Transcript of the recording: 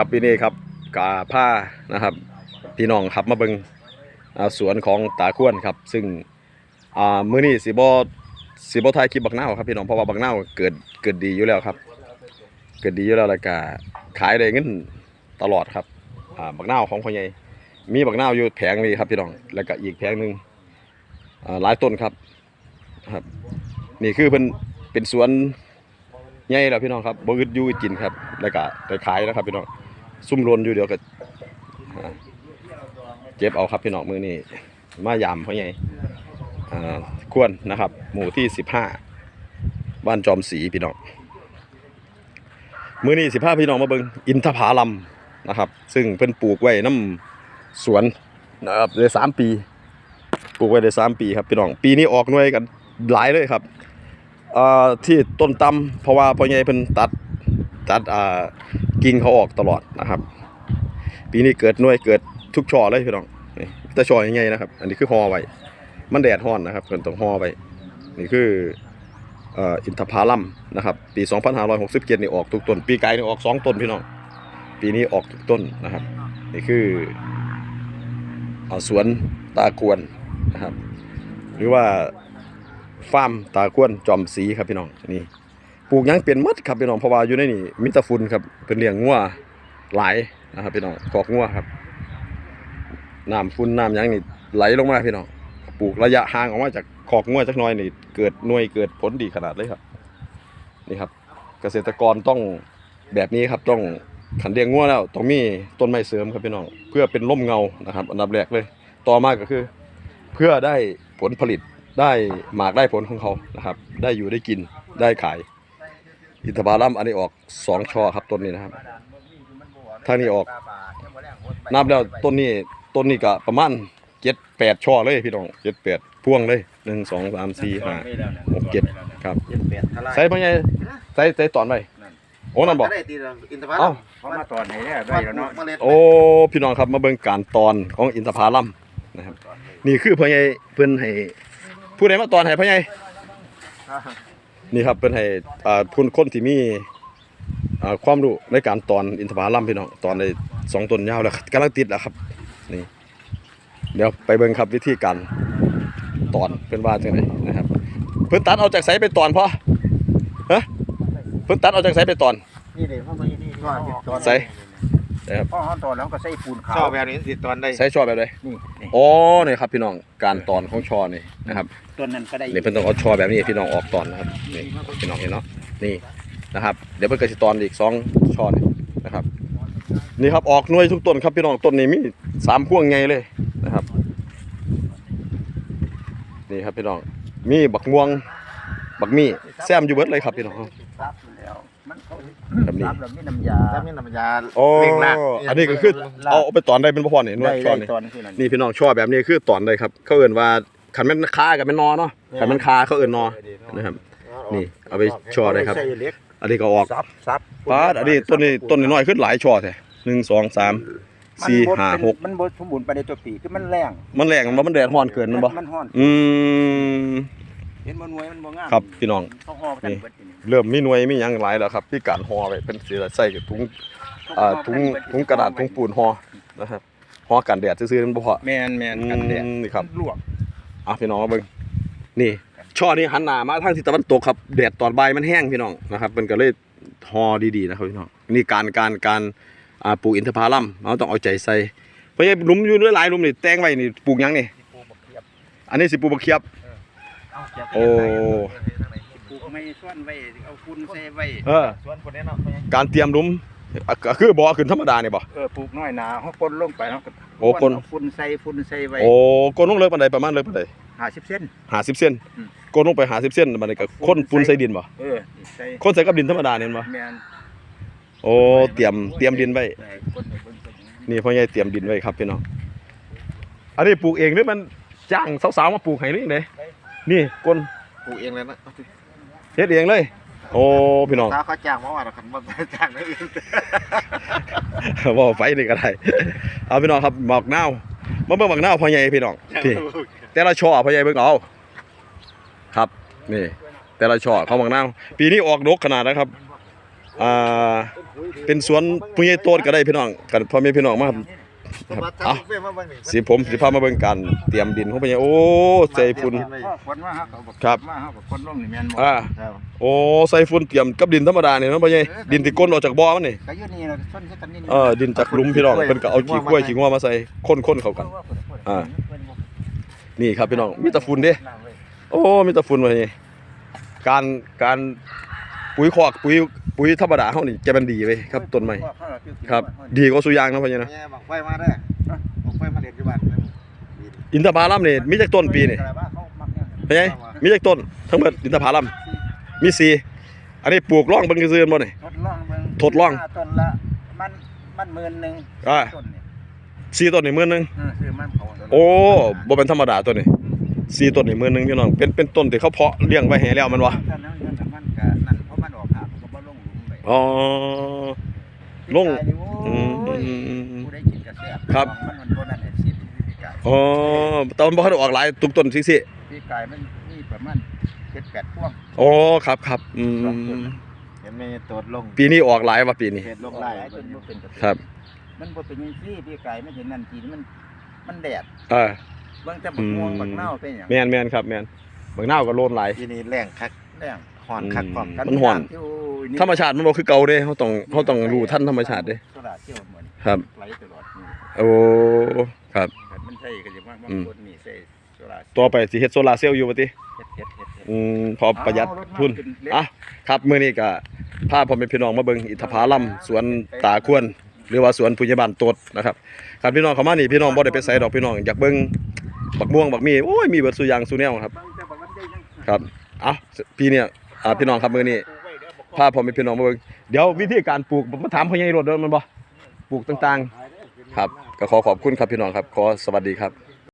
ครับปีนี้ครับกาผ้านะครับ พี่น้องครับมาเบิงสวนของตาขวนครับ ซึ่งมื้อนี้สิบ่สิบ่ถ่ายคลิปบักนาวครับพี่น้องเพราะว่าบักนาวเกิดเกิดดีอยู่แล้วครับ เกิดดีอยู่แล้วแล้วก็ขายได้เงินตลอดครับบักนาวของพ่อใหญ่มีบักนาวอยู่แผงนี้ครับพี่น้องแล้วก็อีกแผงหนึงอ่าหลายต้นครับครับ นี่คือเป็นเป็นสวนใหญ่แล้วพี่น้องครับบ่อึดยู่กินครับ แล้วก็ไปขายนะครับพี่น้อง ซุ่มรนอยู่เดี๋ยวก็เก็บเอาครับพี่น้องมือนี้มายามพ่อใหญ่อ่าควรนะครับ หมู่ที่สิบห้าบ้านจอมศรีพี่น้องมือนี้สิบห้าพี่น้องมาเบิงอินทผาลัมนะครับ ซึ่งเพิ่นปลูกไว้น้ำสวนนะครับได้สามปี ปลูกไว้ได้สามปีครับพี่น้องปีนี้ออกหน่วยกันหลายเลยครับอ่อที่ต้นตำเพราะว่าพ่อใหญ่เพิ่นตัดตัดอ่า กิ่งเขาออกตลอดนะครับ ปีนี้เกิดหน่วยเกิดทุกช่อเลยพี่น้องนี่แต่ช่อยังไงนะครับ อันนี้คือห่อไว้มันแดดร้อนนะครับเพิ่นต้องห่อไว้นี่คืออินทผลัมนะครับ ปี 2567นี่ออกทุกต้น ปีไกลนี่ออกสองต้นพี่น้อง ปีนี้ออกทุกต้นนะครับ นี่คือเอ่อสวนตากวนนะครับ หรือว่าฟาร์มตากวนจอมสีครับพี่น้องนี่ ปลูกหยังเป็นหมดครับพี่น้องเพราะว่าอยู่ในนี่มีแตะฝุ่นครับเป็นเลี้ยงงัวหลายนะครับพี่น้องขอกงัวครับน้ำฝุ่นน้ำหยังนี่ไหลลงมาพี่น้องปลูกระยะห่างออกมาจากขอกงัวจักหน่อยนี่เกิดหน่วยเกิดผลดีขนาดเลยครับนี่ครับ เกษตรกรต้องแบบนี้ครับต้องขันเลี้ยงงัวแล้วต้องมีต้นไม้เสริมครับพี่น้องเพื่อเป็นร่มเงานะครับ อันดับแรกเลย ต่อมาก็คือ เพื่อได้ผลผลิตได้หมากได้ผลของเขานะครับ ได้อยู่ได้กินได้ขาย อินทผลัมอันนี้ออกสองช่อครับต้นนี้นะครับทางนี้ออกนับแล้วต้นนี้ต้นนี้ก็ประมาณเจ็ดแปดช่อเลยพี่น้องเจ็ดแปดพ่วงเลยหนึ่งสองสามสี่ห้าหกเจ็ดครับเจ็ดแปดทลายใส่ไปไงใส่ใส่ตอนไปโอ้นั่นบอกได้ตีละอินทผลัเอ้ามเขามาตอนไหนเนี่ยได้แล้วเนาะเมล็ดโอ้พี่น้องครับมาเบิ่งการตอนของอินทผลัมนะครับ นี่คือพ่อใหญ่เพิ่นให้ผู้ใดมาตอนให้พ่อใหญ่ นี่ครับเป็นให้อ่าผู้คนที่มีอ่าความรู้ในการตอนอินทผลัมพี่น้องตอนในสองต้นยาวแล้วกำลังติดแล้วครับนี่เดี๋ยวไปเบิ่งครับวิธีการตอนเป็นว่าจังไดนะครับ เพิ่นตัดเอาจากไสไปตอนพ่อฮะเพิ่นตัดเอาจากไสไปตอนนี่เลยพ่อมานี่นี่ก็ตอนใส่นะครับพ่อเขาตอนแล้วก็ใส่ปูนขาชอวบแบบนี้ติดตอนได้ใส่ช่อแบบใดนี่ นี่อ๋อนี่ครับพี่น้องการตอนของช่อนี่นะครับต้นนั้นก็ได้นี่เพิ่นต้องเอาช่อแบบนี้พี่น้องออกตอนนะครับนี่พี่น้องเห็นเนาะนี่นะครับ เดี๋ยวเพิ่นก็สิตอนอีกสองช่อนี่นะครับ นี่ครับออกหน่วยทุกต้นครับพี่น้องต้นนี้มีสามพวงไงเลยนะครับ นี่ครับพี่น้องมีบักม่วงบักมี่แซมอยู่เบิดเลยครับพี่น้อง ซับอยู่แล้วมันเขา แบบนี้ซับแล้วมีน้ำยา ถ้ามีน้ำยาโอ้เร่งรากอันนี้ก็คือเอาเอาไปตอนได้เป็นพ่อนี่หน่วยได้ช่อได้นี่ตอนคือนั่นนี่พี่น้องช่อแบบนี้คือตอนได้ครับ เขาเอื่นว่าขันแม่นคากับแม่นนอเนาะขันแม่นคาเขาเอื่นนอนะครับ นี่เอาไปช่อได้ครับ ใส่เหล็กอันนี้ก็ออกซับซับปาดอันนี้ต้นนี้ต้นน้อยๆขึ้นหลายช่อแท้หนึ่งสองสามสี่ห้าหกมันบ่สมบูรณ์ไปในตัวปีคือมันแรงมันแรงมันบ่มันแดดร้อนเกินมันบ่มันฮ้อน อืม เห็นมันหน่วยมันบ่งามครับพี่น้อง เขาห่อกันเบิดนี่เริ่มมีหน่วยมีหยังหลายแล้วครับที่การห่อไว้เป็นสีใส่กับถุงอ่าถุงถุงกระดาษถุงปูนห่อนะครับห่อกันแดดซื่อๆมันบ่พอแม่นแม่นกันแดดอืมนี่ครับลวกอะพี่น้องมาเบิ่งนี่ ช่อนี้หันหน้ามาทางทิศตะวันตกครับแดดตอนบ่ายมันแห้งพี่น้องนะครับมันก็เลยฮอดีๆนะครับพี่น้องนี่การการการอ่าปลูกอินทผลัมเราต้องเอาใจใส่เพราะไอ้หลุมอยู่หลายๆหลุมนี่แต่งไว้นี่ปลูกหยังนี่อันนี้สิปลูกบักเขียบ โอ้ ปลูกไม่ซ่อนไว้เอาฝุ่นใส่ไว้เออส่วนคนนี้เนาะการเตรียมหลุมอะก็คือบ่อขึ้นธรรมดานี่บ่ เออปลูกน้อยหนาเฮาปนลงไปเนาะโอ้ปนเอาฝุ่นใส่ฝุ่นใส่ไว้โอ้ก้นลงเลยปานใดประมาณเลยปานใด50เซน 50เซนอืมก้นลงไป50เซนบัดนี้ก็คนปูนใส่ดินบ่เออนี่ใส่คนใส่กับดินธรรมดาเนี่ยบ่แม่นโอ้เตรียมเตรียมดินไว้ ใส่คนให้เบิ่งเป็นอย่างนี้นี่พ่อใหญ่เตรียมดินไว้ครับพี่น้อง อันนี้ปลูกเองหรือมันจ้างสาวๆมาปลูกให้หรือยังไง นี่ก้นปลูกเองเลยนะเอาสิเฮ็ดเองเลย โอ้พี่น้องถ้าเขาจ้างมาว่าเราคันมาจ้างได้อื่นว่าไฟนี่ก็ได้เอาพี่น้องครับหมอกนาวมาเบิ่งหมอกนาวพ่อใหญ่พี่น้องพี่แต่ละช่อพ่อใหญ่เบิ่งเอาครับ นี่ แต่ละช่อเขาหมอกนาวปีนี้ออกดกขนาดนะครับอ่าเป็นสวนปุ้ยโต้นก็ได้พี่น้องกันพ่อแม่พี่น้องมาสวัสดี เอาเพื่อนมาบ้างนี่สิผมสิพามาเบิ่งการเตรียมดินของพ่อใหญ่โอ้ใส่ฝุ่นพ่อคนมาเฮาก็บอกครับมาเฮาก็คนลงนี่แม่นบ่อ่าครับโอ้ใส่ฝุ่นเตรียมกับดินธรรมดานี่เนาะพ่อใหญ่ดินที่ก้นออกจากบ่อมันนี่ก็อยู่นี่ล่ะชนกันนี่เออดินจากหลุมพี่น้องเพิ่นก็เอาขี้กล้วยขี้งัวมาใส่คนๆเข้ากันอ่านี่ครับพี่น้องมีแต่ฝุ่นเด้โอ้มีแต่ฝุ่นว่านี่การการปุ๋ยคอกปุ๋ย ปุ๋ยธรรมดาเฮานี่จะมันดีเว้ยครับต้นไม้ครับ ดีกว่าสุยางนะพ่อใหญ่นะแม่บังไฟมาได้อบังไฟมาเรียนที่บ้านอินทผลัมนี่มีจักต้นปีนี่พ่อใหญ่มีจักต้นทั้งหมดอินทผลัมมีสี่อันนี้ปลูกร่องเบิ่งซื่อๆบ่นี่ทดลองเบิ่งทดลองห้าต้นละมันมันหมื่นหนึงอ่าต้นนี่สี่ต้นนี่หมื่นหนึงเออซื้อมันเขาโอ้บ่เป็นธรรมดาตัวนี้สี่ต้นนี่หมื่นหนึงพี่น้องเป็นเป็นต้นที่เขาเพาะเลี้ยงไว้ให้แล้วมันวะ หลุมไปอ๋อลงอือืม ผู้ได้กินกระแสครับ มันมันบ่นั่นแหละสิพี่กายอ๋อแต่มันบ่ทันได้ออกหลายทุกต้นสิสิพี่กายมันมีประมาณ7-8พวงอ๋อครับครับอืมเห็นแม่ตดลงปีนี้ออกหลายว่ะปีนี้ เห็นลงหไล่ลายจนบ่เป็นกระแสครับ มันบ่เป็นจังซี่พี่กายมันเห็นนั่นทีมันมันแดดเออ เบิ่งแต่บักม่วงบักเน่าวเป็นหยังแม่นแม่นครับแม่นบางหน้าวก็โลนหลาย ที่นี่แรงคักแดงห่อนคักก่อนมันฮ้อน ที่โอ้ยนี่ ธรรมชาติมันบ่คือเก่าเด้เฮาต้องเฮาต้องรู้ทันธรรมชาติเด้โซดาเที่ยวเหมือนครับ ไหลตลอดนี่โอ้ครับ แต่มันใช่ก็จะว่าบางอืมคนนี่ใส่โซดาต่อไปสิเฮ็ดโซลาร์เซลล์อยู่บ่ติเฮ็ดเฮ็ดเฮ็ดเฮ็ดอืมพอประหยัดเอารถมาทุนขึ้เล็กอะครับมื้อนี้ก็พาพ่อแม่พี่น้องมาเบิ่งอิฐผาลัมสวนตาควร หรือว่าสวนผู้ใหญ่บ้านโตดนะครับคันพี่น้องเข้ามานี่พี่น้องบ่ได้ไปไสดอกพี่น้องอยากเบิ่งบักม่วงบักมีโอ้ยมีเบิดสุอย่างสุแนวครับ บางแต่บางลำไยยังครับ เอ้าพี่เนี่ยอ่าพี่น้องครับมื้อนี้ พาพ่อแม่พี่น้องมาเบิ่งเดี๋ยววิธีการปลูกมาถามพ่อใหญ่รถเด้อมันบ่ปลูกต่างๆ ครับก็ขอขอบคุณครับพี่น้องครับ ขอสวัสดีครับ